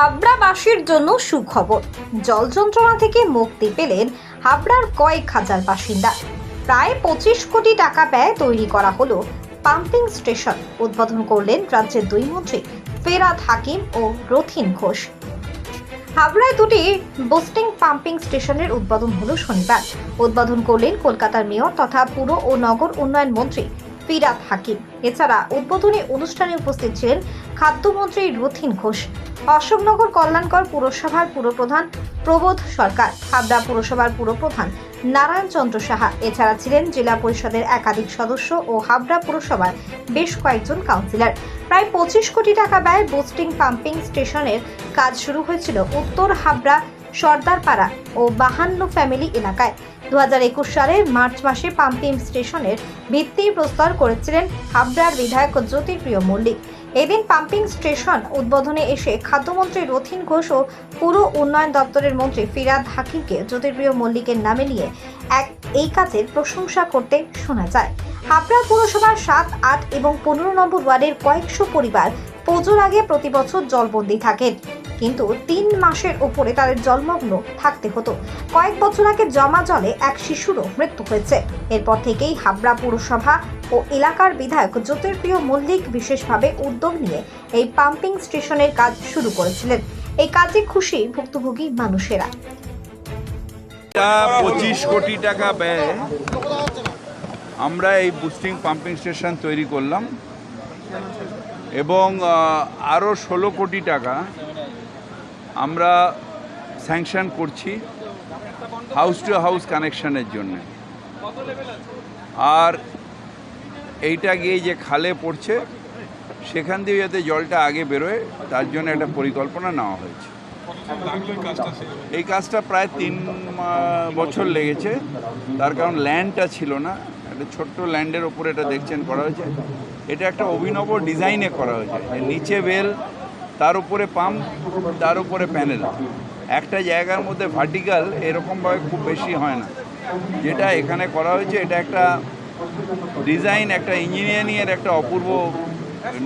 হাবড়াবাসীর জন্য সুখবর। জল যন্ত্রণা থেকে মুক্তি পেলেন হাবড়ার কয়েক হাজার বাসিন্দা। প্রায় পঁচিশ কোটি টাকা ব্যয় তৈরি করা হলো পাম্পিং স্টেশন। উদ্বোধন করলেন রাজ্যের দুই মন্ত্রী ফেরাদ হাকিম ও রথিন ঘোষ। হাবড়ায় দুটি বুস্টিং পাম্পিং স্টেশনের উদ্বোধন হলো শনিবার। উদ্বোধন করলেন কলকাতার মেয়র তথা পুর ও নগর উন্নয়ন মন্ত্রী ফিরাদ হাকিম এছাড়া উদ্বোধনী অনুষ্ঠানে উপস্থিত ছিলেন খাদ্যমন্ত্রী রথিন ঘোষ, অশোকনগর কল্যাণকর পুরসভার পুরপ্রধান প্রবোধ সরকার, হাবড়া পুরসভার পুরপ্রধান নারায়ণ চন্দ্র সাহা। এছাড়া ছিলেন জেলা পরিষদের একাধিক সদস্য ও হাবড়া পুরসভার বেশ কয়েকজন কাউন্সিলর। প্রায় পঁচিশ কোটি টাকা ব্যয় বুস্টিং পাম্পিং স্টেশনের কাজ শুরু হয়েছিল উত্তর হাবড়া সর্দারপাড়া ও বাহান্ন ফ্যামিলি এলাকায়। দু হাজার একুশ সালের মার্চ মাসে পাম্পিং স্টেশনের ভিত্তি প্রস্তর করেছিলেন হাবড়ার বিধায়ক জ্যোতিপ্রিয় মল্লিক। এদিন পাম্পিং স্টেশন উদ্বোধনে এসে খাদ্যমন্ত্রী রথিন ঘোষ ও পুর উন্নয়ন দপ্তরের মন্ত্রী ফিরাদ হাকিমকে জ্যোতিপ্রিয় মল্লিকের নামে নিয়ে এক এই কাজের প্রশংসা করতে শোনা যায়। হাবড়া পুরসভার সাত, আট এবং পনেরো নম্বর ওয়ার্ডের কয়েকশো পরিবার পুজোর আগে প্রতি বছর জলবন্দি থাকেন। কিন্তু তিন মাসের ওপরে তাদের জলমগ্ন থাকতে হতো। কয়েক বছর আগে জমা জলে এক শিশুরও মৃত্যু হয়েছে। এরপর থেকেই হাবড়া পুরসভা ও এলাকার বিধায়ক জ্যোতির্প্রিয় মল্লিক বিশেষভাবে উদ্যোগ নিয়ে এই পাম্পিং স্টেশনের কাজ শুরু করেছিলেন। এই কাজে খুশি ভুক্তভোগী মানুষেরা। পঁচিশ কোটি টাকা ব্যয়, আমরা এই বুস্টিং পাম্পিং স্টেশন তৈরি করলাম এবং আরও ষোলো কোটি টাকা আমরা স্যাংশন করছি হাউস টু হাউস কানেকশানের জন্য। আর এইটা গিয়ে যে খালে পড়ছে, সেখান দিয়ে যাতে জলটা আগে বেরোয়, তার জন্য একটা পরিকল্পনা নেওয়া হয়েছে। এই কাজটা প্রায় তিন বছর লেগেছে। তার কারণ ল্যান্ডটা ছিল না। একটা ছোট্ট ল্যান্ডের ওপরে এটা দেখছেন করা হয়েছে। এটা একটা অভিনব ডিজাইনে করা হয়েছে। নিচে বেল তার উপরে পাম্প, তার উপরে প্যানেল। একটা জায়গার মধ্যে ভার্টিক্যাল এরকমভাবে খুব বেশি হয় না। যেটা এখানে করা হয়েছে, এটা একটা ডিজাইন একটা ইঞ্জিনিয়ারিংয়ের একটা অপূর্ব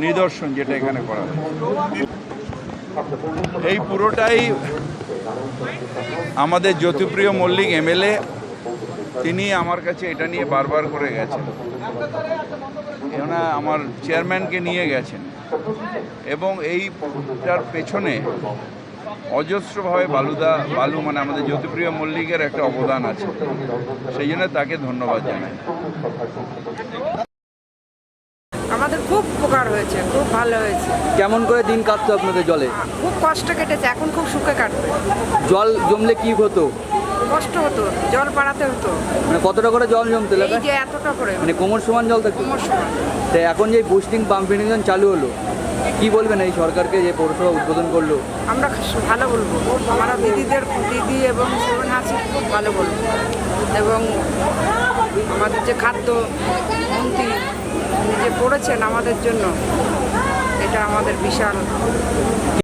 নিদর্শন যেটা এখানে করা হয়েছে। এই পুরোটাই আমাদের জ্যোতিপ্রিয় মল্লিক এমএলএ তিনি আমার কাছে এটা নিয়ে বারবার করে গেছেন। কেননা আমার চেয়ারম্যানকে নিয়ে গেছেন। এবং এইটার পেছনে অজস্রভাবে বালুদা বালু মানে আমাদের জ্যোতিপ্রিয় মল্লিকের একটা অবদান আছে। সেই জন্য তাকে ধন্যবাদ জানাই। আমাদের খুব উপকার হয়েছে খুব ভালো হয়েছে। কেমন করে দিন কাটতো আপনাদের জলে? খুব কষ্ট কেটেছে এখন খুব সুখে কাটবে। জল জমলে কি হতো? কষ্ট হতো জল বাড়াতে হতো। মানে কতটা করে জল জমতো এই যে এতটা করে। মানে কোমর সমান জল থাকতো কোমর সমান। তো এখন যে বুস্টিং পাম্পিং চালু হলো কি বলবেন এই সরকারকে যে পৌরসভা উদ্বোধন করল? আমরা ভালো বলব। আমরা দিদিদের দিদি এবং সুমন হাসি খুব ভালো বলব। এবং আমাদের যে খাদ্য মন্ত্রী যে করেছেন আমাদের জন্য এটা আমাদের বিশাল